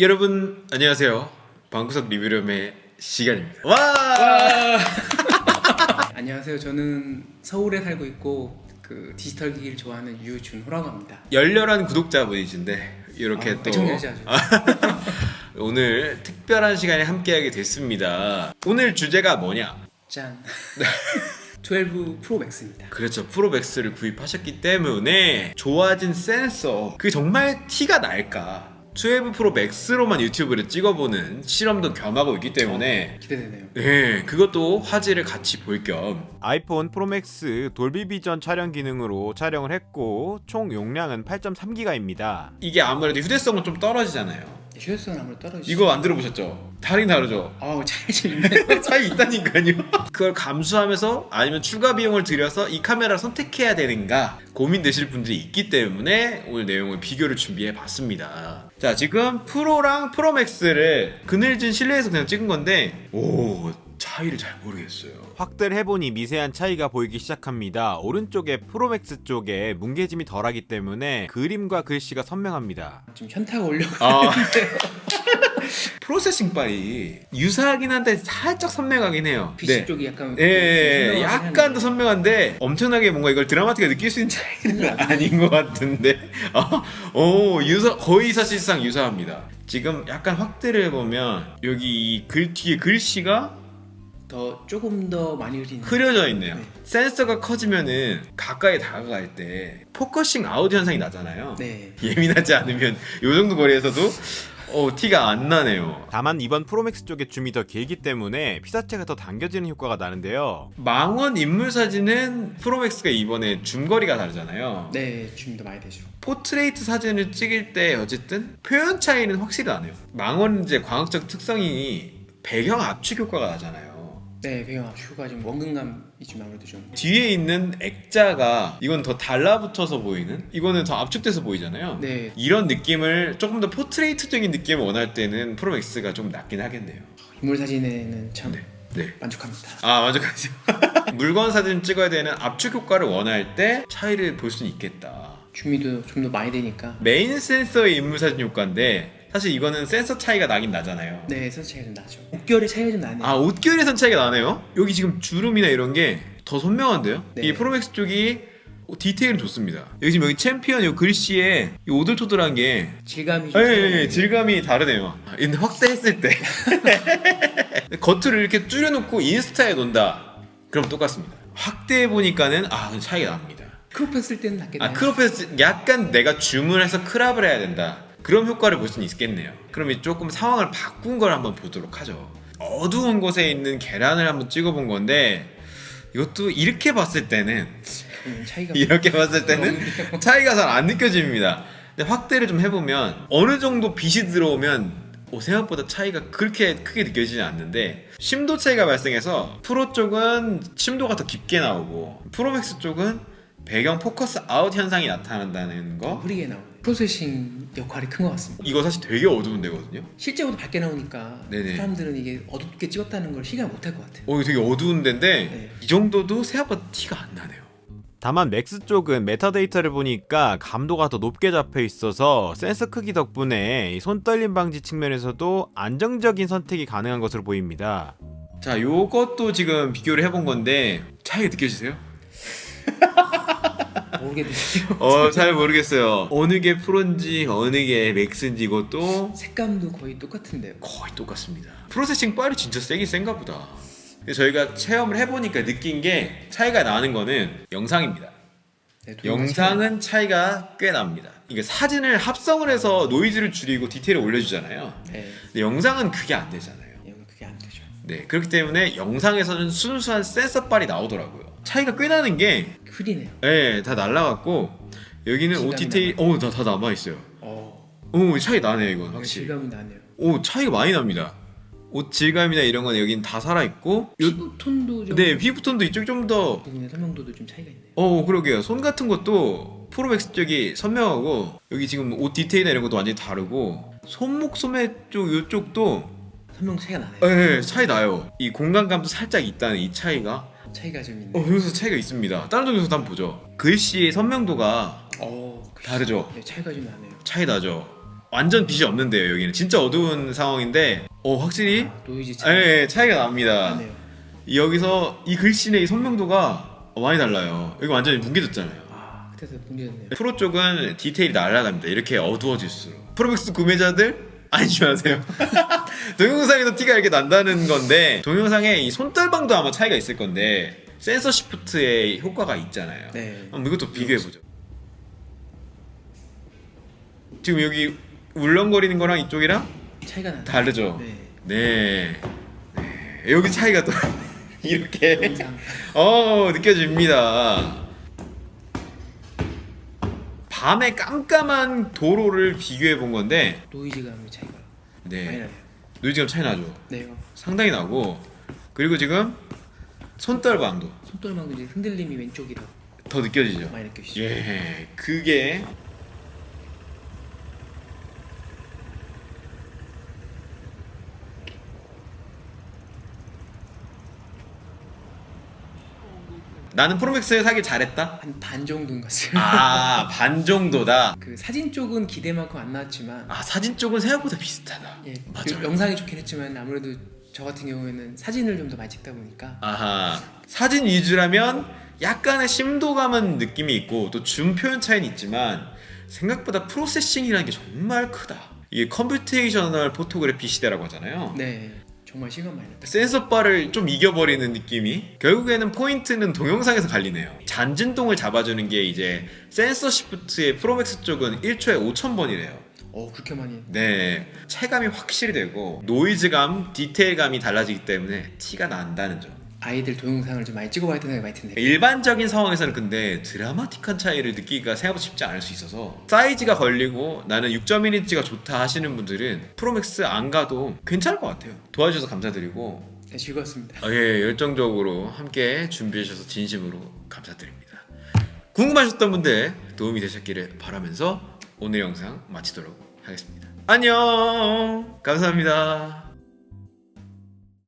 여러분 안녕하세요. 방구석 리뷰룸의 시간입니다. 와! 안녕하세요. 저는 서울에 살고 있고 그 디지털 기기를 좋아하는 유준호라고 합니다. 열렬한 구독자분이신데 이렇게 아, 또 애청자죠. 오늘 특별한 시간에 함께하게 됐습니다. 오늘 주제가 뭐냐? 짠. 12 프로 맥스입니다. 그렇죠. 프로맥스를 구입하셨기 때문에 좋아진 센서 그 정말 티가 날까? 12 프로 맥스로만 유튜브를 찍어보는 실험도 겸하고 있기 때문에 기대되네요. 네, 그것도 화질을 같이 볼 겸 아이폰 프로맥스 돌비 비전 촬영 기능으로 촬영을 했고 총 용량은 8.3기가입니다. 이게 아무래도 휴대성은 좀 떨어지잖아요. 휴대성은 아무래도 떨어지죠. 이거 안 들어보셨죠? 다르긴 다르죠? 아우 차이 좀 있네. 차이 있다니까요. 그걸 감수하면서 아니면 추가 비용을 들여서 이 카메라를 선택해야 되는가 고민되실 분들이 있기 때문에 오늘 내용을 비교를 준비해 봤습니다. 자, 지금 프로랑 프로맥스를 그늘진 실내에서 그냥 찍은 건데 오, 차이를 잘 모르겠어요. 확대를 해보니 미세한 차이가 보이기 시작합니다. 오른쪽에 프로맥스 쪽에 뭉개짐이 덜하기 때문에 그림과 글씨가 선명합니다. 지금 현타가 올려고 아. 프로세싱 빨이 유사하긴 한데 살짝 선명하긴 해요. PC 쪽이 약간 예, 예, 선명하긴 약간 하네요. 더 선명한데 엄청나게 뭔가 이걸 드라마틱하게 느낄 수 있는 차이는 아닌 것 같은데 어, 오 유사 거의 사실상 유사합니다. 지금 약간 확대를 해보면 여기 이 글 뒤에 글씨가 더 조금 더 많이 흐리는. 흐려져 있네요. 네. 센서가 커지면은 가까이 다가갈 때 포커싱 아웃 현상이 나잖아요. 네. 예민하지 않으면 요 정도 거리에서도 어, 티가 안 나네요. 다만 이번 프로맥스 쪽에 줌이 더 길기 때문에 피사체가 더 당겨지는 효과가 나는데요. 망원 인물 사진은 프로맥스가 이번에 줌거리가 다르잖아요. 네, 더 많이 되죠. 포트레이트 사진을 찍을 때 어쨌든 표현 차이는 확실히 나네요. 망원은 이제 광학적 특성이 배경 압축 효과가 나잖아요. 네, 배경 압축가 좀 원근감이 좀 아무래도 좀. 뒤에 있는 액자가 이건 더 달라붙어서 보이는 이거는 더 압축돼서 보이잖아요. 네, 이런 느낌을 조금 더 포트레이트적인 느낌을 원할 때는 프로맥스가 좀 낫긴 하겠네요. 인물 사진에는 참 네. 네. 만족합니다. 아 만족하죠. 물건 사진 찍어야 되는 압축 효과를 원할 때 차이를 볼 수는 있겠다. 줌이 좀더 많이 되니까. 메인 센서의 인물 사진 효과인데 사실 이거는 센서 차이가 나긴 나잖아요. 네, 센서 차이가 좀 나죠. 목결의 차이가 좀 나네요. 아 옷결에선 차이가 나네요. 여기 지금 주름이나 이런 게 더 선명한데요. 네. 이 프로맥스 쪽이 디테일은 좋습니다. 여기 지금 여기 챔피언 이 글씨에 이 오돌토돌한 게 질감이 좀. 예, 예, 차이가 예, 질감이 다르네요. 아, 근데 확대했을 때 겉을 이렇게 줄여놓고 인스타에 놓는다. 그럼 똑같습니다. 확대해 보니까는 아 차이가 납니다. 크롭했을 때는 낫겠네요. 아 크롭에서 약간 내가 줌을 해서 크랍을 해야 된다. 그런 효과를 볼 수는 있겠네요. 그럼 이 조금 상황을 바꾼 걸 한번 보도록 하죠. 어두운 곳에 있는 계란을 한번 찍어본 건데 이것도 이렇게 봤을 때는 음, 차이가 이렇게 봤을 때는 차이가 잘 안 느껴집니다. 근데 확대를 좀 해보면 어느 정도 빛이 들어오면 어, 생각보다 차이가 그렇게 크게 느껴지지 않는데 심도 차이가 발생해서 프로 쪽은 심도가 더 깊게 나오고 프로맥스 쪽은 배경 포커스 아웃 현상이 나타난다는 거 흐리게 나오는 프로세싱 역할이 큰 것 같습니다. 이거 사실 되게 어두운 데거든요 실제보다 밝게 나오니까 네네. 사람들은 이게 어둡게 찍었다는 걸 실감 못할 것 같아요. 어 이거 되게 어두운 데인데 네. 이 정도도 생각보다 티가 안 나네요 다만 맥스 쪽은 메타데이터를 보니까 감도가 더 높게 잡혀 있어서 센서 크기 덕분에 이 손떨림 방지 측면에서도 안정적인 선택이 가능한 것으로 보입니다. 자 요것도 지금 비교를 해본 건데 차이가 느껴지세요? 모르겠는데요. 어 잘 모르겠어요. 어느 게 프로인지 어느 게 맥스인지 이것도 색감도 거의 똑같은데요. 거의 똑같습니다. 프로세싱 빨이 진짜 세긴 센가 보다. 근데 저희가 체험을 해보니까 느낀 게 차이가 나는 거는 영상입니다. 네, 영상은 차이가 꽤 납니다. 이게 사진을 합성을 해서 노이즈를 줄이고 디테일을 올려주잖아요. 네, 근데 영상은 그게 안 되잖아요. 이건 그게 안 되죠. 네, 그렇기 때문에 영상에서는 순수한 센서 빨이 나오더라고요. 차이가 꽤 나는 게 흐리네요. 예, 다 날라갔고 여기는 옷 질감이 디테일 어, 다, 다 남아 있어요. 어, 오, 차이 나네 이건 확실히. 질감이 나네요. 오, 차이가 많이 납니다. 옷 질감이나 이런 건 여긴 다 살아 있고, 피부 톤도 좀 네, 피부 톤도 이쪽 좀 더, 부분의 설명도도 좀 차이가 있네요. 어, 그러게요. 손 같은 것도 프로맥스 쪽이 선명하고 여기 지금 옷 디테일이나 이런 것도 완전히 다르고 손목 소매 쪽 이쪽도 설명 차이가 나네요. 예, 차이 나요. 이 공간감도 살짝 있다는 이 차이가 차이가 좀 있네. 어, 여기서 차이가 있습니다. 다른 점에서도 한번 보죠. 글씨의 선명도가 어, 그 다르죠. 네, 차이가 좀 나네요. 차이 나죠. 완전 빛이 없는데요 여기는 진짜 어두운 상황인데 어 확실히 노이즈 예, 차이 예, 차이가 납니다 나네요. 여기서 이 글씨의 이 선명도가 많이 달라요 여기 완전히 뭉개졌잖아요 아 그때서 문제였네요. 프로 쪽은 디테일이 날아갑니다 이렇게 어두워질수록 프로맥스 구매자들 안심하세요 동영상에서 티가 이렇게 난다는 건데 동영상에 이 손떨방도 아마 차이가 있을 건데 센서 시프트의 효과가 있잖아요 네. 한번 이것도 비교해 보죠. 지금 여기 울렁거리는 거랑 이쪽이랑 차이가 나. 다르죠? 네. 네. 네. 여기 차이가 또 이렇게. 어 느껴집니다. 밤에 깜깜한 도로를 비교해 본 건데 노이즈감의 차이가 많이 네 나요. 노이즈감 차이 나죠. 네요. 상당히 나고 그리고 지금 손떨방도 손떨망도 이제 흔들림이 왼쪽이라 더 느껴지죠. 많이 느껴지죠. 예, 그게 나는 프로맥스 사길 잘했다. 한 반 정도인 것 같아요. 아, 반 정도다. 그 사진 쪽은 기대만큼 안 나왔지만 아, 사진 쪽은 생각보다 비슷하다. 예, 맞아요. 그 영상이 좋긴 했지만 아무래도 저 같은 경우에는 사진을 좀 더 많이 찍다 보니까 아하. 사진 위주라면 약간의 심도감은 느낌이 있고 또 줌 표현 차이는 있지만 생각보다 프로세싱이라는 게 정말 크다. 이게 컴퓨테이셔널 포토그래피 시대라고 하잖아요. 네 정말 시간 많이 났다. 센서 바를 좀 이겨버리는 느낌이 결국에는 포인트는 동영상에서 갈리네요. 잔진동을 잡아주는 게 이제 센서 시프트의 프로맥스 쪽은 1초에 5,000번이래요. 어 그렇게 많이? 네. 체감이 확실히 되고 노이즈감, 디테일감이 달라지기 때문에 티가 난다는 점 아이들 동영상을 좀 많이 찍어봐야 되는 게 많이 텐데. 일반적인 상황에서는 근데 드라마틱한 차이를 느끼기가 생각보다 쉽지 않을 수 있어서 사이즈가 걸리고 나는 6.1인치가 좋다 하시는 분들은 프로맥스 안 가도 괜찮을 것 같아요 도와주셔서 감사드리고 네, 즐거웠습니다. 아, 예, 열정적으로 함께 준비해 주셔서 진심으로 감사드립니다. 궁금하셨던 분들 도움이 되셨기를 바라면서 오늘 영상 마치도록 하겠습니다. 안녕! 감사합니다.